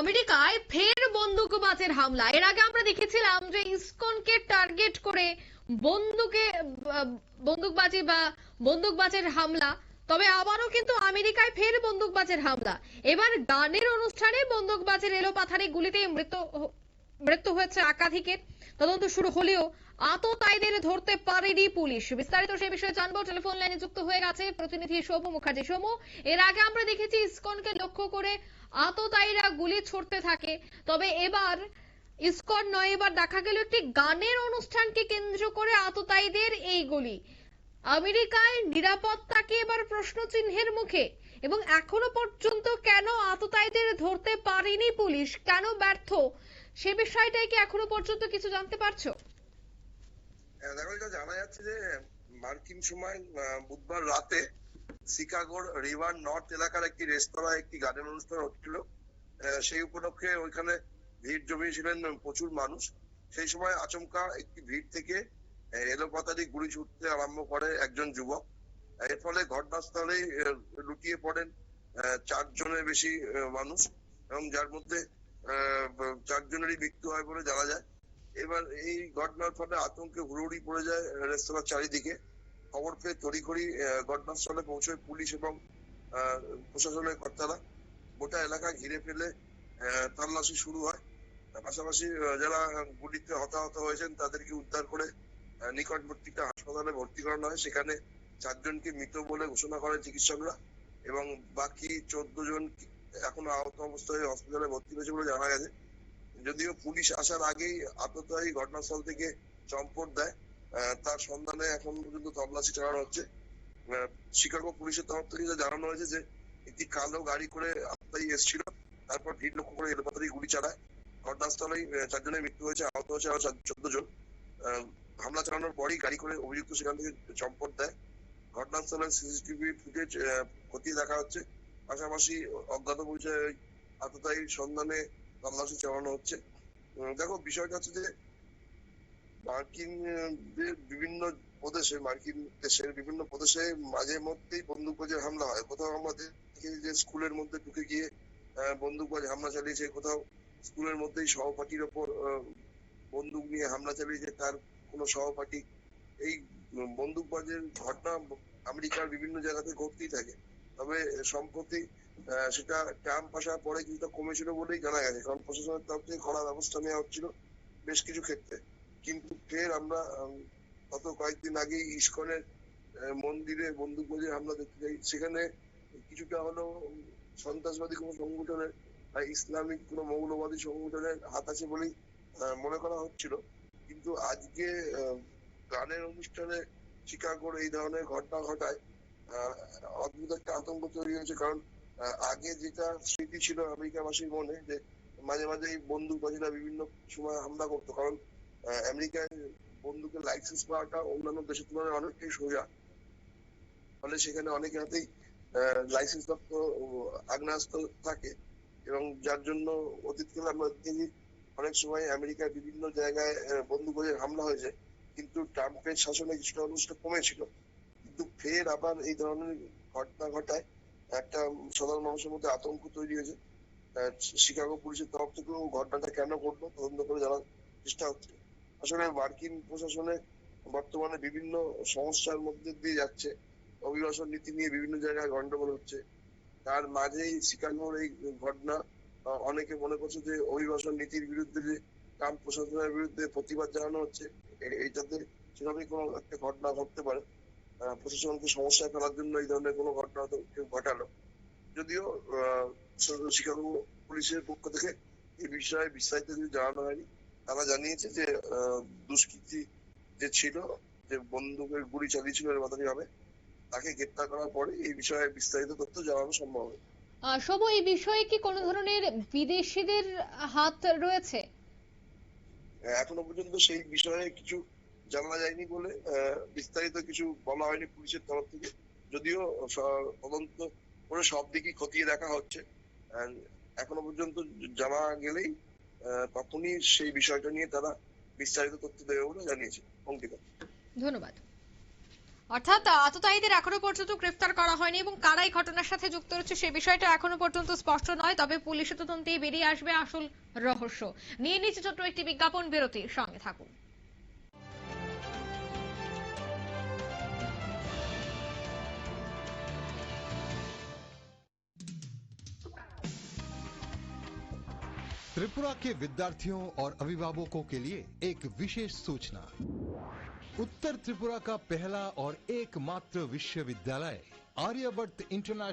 আমেরিকায় ফের বন্দুকবাজের হামলা। এর আগে আমরা দেখেছিলাম যে ইসকনকে টার্গেট করে বন্দুকে বন্দুকবাজি বা বন্দুকবাজের হামলা, তবে আবারও কিন্তু আমেরিকায় ফের বন্দুকবাজের হামলা। এবার গানের অনুষ্ঠানে বন্দুকবাজের এলোপাথারি গুলিতে মৃত্যু মৃত্যু হয়েছে একাধিকের। তদন্ত শুরু হলেও আততায়ীদের ধরতে পারেনি পুলিশ। বিস্তারিত সে বিষয়ে জানব। টেলিফোন লাইনে যুক্ত হয়ে গেছে প্রতিনিধি সৌম্য মুখার্জি। সৌম্য, এর আগে আমরা দেখেছি ইসকনকে লক্ষ্য করে আততায়ীরা গুলি ছুড়তে থাকে। তবে এবার ইসকন নয়, এবার দেখা গেল একটি গানের অনুষ্ঠানকে কেন্দ্র করে আততায়ীদের এই গুলি। আমেরিকায় নিরাপত্তাকে এবার প্রশ্ন চিহ্নের মুখে এবং এখনও পর্যন্ত কেন আততায়ীদের ধরতে পারেনি পুলিশ? কেন ব্যর্থ সে বিষয়টাই কি এখনও পর্যন্ত কিছু জানতে পারছ? হ্যাঁ, দেখো এটা জানা যাচ্ছে যে মার্কিন সময় বুধবার রাতে শিকাগোর রিভার নর্থ এলাকার একটি রেস্তোরাঁ একটি গানের অনুষ্ঠান হচ্ছিল। সেই উপলক্ষে ওইখানে ভিড় জমিয়েছিলেন প্রচুর মানুষ। সেই সময় আচমকা একটি ভিড় থেকে আহ, এলোপাতাড়ি গুলি ছুটতে আরম্ভ করে একজন যুবক। এর ফলে ঘটনাস্থলেই লুটিয়ে পড়েন চারজনের বেশি মানুষ। এবং যার মধ্যে চারজনেরই মৃত্যু হয় বলে জানা যায়। এবার এই ঘটনার ফলে আতঙ্কে হুড়ুহুড়ি পড়ে যায় রেস্তোরাঁর চারিদিকে। খবর পেয়ে তড়িঘড়ি ঘটনাস্থলে পৌঁছয় পুলিশ এবং প্রশাসনের কর্তারা। গোটা এলাকা ঘিরে ফেলে তল্লাশি শুরু হয়। পাশাপাশি যারা গুলিতে হতাহত হয়েছেন তাদেরকে উদ্ধার করে নিকটবর্তী হাসপাতালে ভর্তি করানো হয়। সেখানে চারজনকে মৃত বলে ঘোষণা করে চিকিৎসকরা এবং বাকি চোদ্দ জন এখনও আহত অবস্থায় হসপিটালে ভর্তি হয়েছে বলে জানা গেছে। যদিও পুলিশ আসার আগেই আততায়ী ঘটনাস্থল থেকে চম্পট দেয় তার সন্ধানে এখন পর্যন্ত তল্লাশি চালানো হচ্ছে। শিকাগো পুলিশের তরফ থেকে যা জানানো হয়েছে যে, একটি কালো গাড়ি করে আততায়ী এসেছিল, তারপর ভিড় লক্ষ্য করে এলোপাতাড়ি গুলি চালায়। ঘটনাস্থলেই চারজনের মৃত্যু হয়েছে, আহত হয়েছে আরও চোদ্দ জন। হামলা চালানোর পরই গাড়ি করে অভিযুক্ত সেখান থেকে চম্পট দেয়। ঘটনাস্থলের সিসিটিভি ফুটেজ খতিয়ে দেখা হচ্ছে। পাশাপাশি অজ্ঞাত পরিচয় আততায়ীর সন্ধানে তল্লাশি চালানো হচ্ছে। দেখো, বিষয়টা হচ্ছে যে মার্কিন বিভিন্ন প্রদেশে, মার্কিন দেশের বিভিন্ন প্রদেশে মাঝে মধ্যেই বন্দুকবাজের হামলা হয়। কোথাও আমরা দেখি যে স্কুলের মধ্যে ঢুকে গিয়ে বন্দুকবাজ হামলা চালিয়েছে। কোথাও স্কুলের মধ্যেই সহপাঠীর ওপর বন্দুক নিয়ে হামলা চালিয়েছে তার কোনো সহপাঠী। এই বন্দুকবাজের ঘটনা আমেরিকার বিভিন্ন জায়গাতে ঘটতেই থাকে। তবে সম্প্রতি সেটা ট্রাম্প আসার পরে কিন্তু কমেছিল বলেই জানা গেছে কারণ প্রশাসনের তরফ থেকে কড়া ব্যবস্থা নেওয়া হচ্ছিল বেশ কিছু ক্ষেত্রে। কিন্তু ফের আমরা গত কয়েকদিন আগেই ইস্কনের মন্দিরে বন্দুকবাজির হামলা দেখতে যাই। সেখানে কিছুটা উম, সন্ত্রাসবাদী কোনো সংগঠনের বা ইসলামিক কোনো মৌলবাদী সংগঠনের হাত আছে বলেই মনে করা হচ্ছিল। কিন্তু আজকে গানের অনুষ্ঠানে শিকাগোর এই ধরনের ঘটনা ঘটায় অদ্ভুত একটা আতঙ্ক তৈরি হয়েছে, কারণ আগে যেটা স্মৃতি ছিল আমেরিকাবাসীর মনে যে মাঝে মাঝে এই বন্দুকবাজিরা বিভিন্ন সময় হামলা করতো, কারণ আমেরিকায় বন্দুকের লাইসেন্স পাওয়াটা অন্যান্য দেশের তুলনায় অনেকটাই সোজা। ফলে সেখানে অনেকের হাতেই লাইসেন্স প্রাপ্ত আগ্নেয়াস্ত্র থাকে এবং যার জন্য অতীতকালে আমরা দেখি অনেক সময় আমেরিকার বিভিন্ন জায়গায় বন্দুকবাজির হামলা হয়েছে, কিন্তু ট্রাম্পের শাসনে কিছুটা সেটা কমেছিল। কিন্তু ফের আবার এই ধরনের ঘটনা ঘটায়। একটা সাধারণ মানুষের মধ্যে আতঙ্ক তৈরি হয়েছে। শিকাগো পুলিশের তরফ থেকেও ঘটনাটা কেন ঘটলো তদন্ত করে জানার চেষ্টা হচ্ছে। আসলে মার্কিন প্রশাসনে বর্তমানে বিভিন্ন সমস্যার মধ্যে দিয়ে যাচ্ছে। অভিবাসন নীতি নিয়ে বিভিন্ন জায়গায় গন্ডগোল হচ্ছে। তার মাঝেই শিকাগোর এই ঘটনা অনেকে মনে করছে যে অভিবাসন নীতির বিরুদ্ধে যে ট্রাম্প প্রশাসনের বিরুদ্ধে প্রতিবাদ জানানো হচ্ছে এইটাতে সেরকমই কোনো একটা ঘটনা ঘটতে পারে। প্রশাসনকে সমস্যায় ফেলার জন্য এই ধরনের কোনো ঘটনা কেউ ঘটালো। যদিও শিকাগো পুলিশের পক্ষ থেকে এই বিষয়ে বিস্তারিত কিছু জানানো হয়নি। তারা জানিয়েছে যে দুষ্কৃতী যে ছিল যে বন্দুকের গুলি চালিয়েছিল এর হবে তাকে গ্রেপ্তার করার পরে এই বিষয়ে বিস্তারিত তথ্য জানানো সম্ভব হবে। সবু এই বিষয়ে কি কোনো ধরনের বিদেশিদের হাত রয়েছে? এখনও পর্যন্ত সেই বিষয়ে কিছু জানা যায়নি বলে বিস্তারিত কিছু বলা হয়নি পুলিশের তরফ থেকে। যদিও তদন্ত করে সব দিকই খতিয়ে দেখা হচ্ছে। এখনও পর্যন্ত জানা গেলেই তখনই সেই বিষয়টা নিয়ে তারা বিস্তারিত তথ্য দেবে বলে জানিয়েছে অঙ্কিতা। ধন্যবাদ। অর্থাৎ আততায়ীদের এখনও পর্যন্ত গ্রেফতার করা হয়নি এবং কারাই ঘটনার সাথে যুক্ত রয়েছে সে বিষয়টা এখনও পর্যন্ত স্পষ্ট নয়, তবে পুলিশের তদন্তেই বেরিয়ে আসবে আসল রহস্য। নিয়ে নিচ্ছে ছোট্ট একটি বিজ্ঞাপন, বিরতির সঙ্গে থাকুন। त्रिपुरा के विद्यार्थियों और अभिभावकों के लिए एक विशेष सूचना। उत्तर त्रिपुरा का पहला और एकमात्र विश्वविद्यालय आर्यवर्त इंटरनेशनल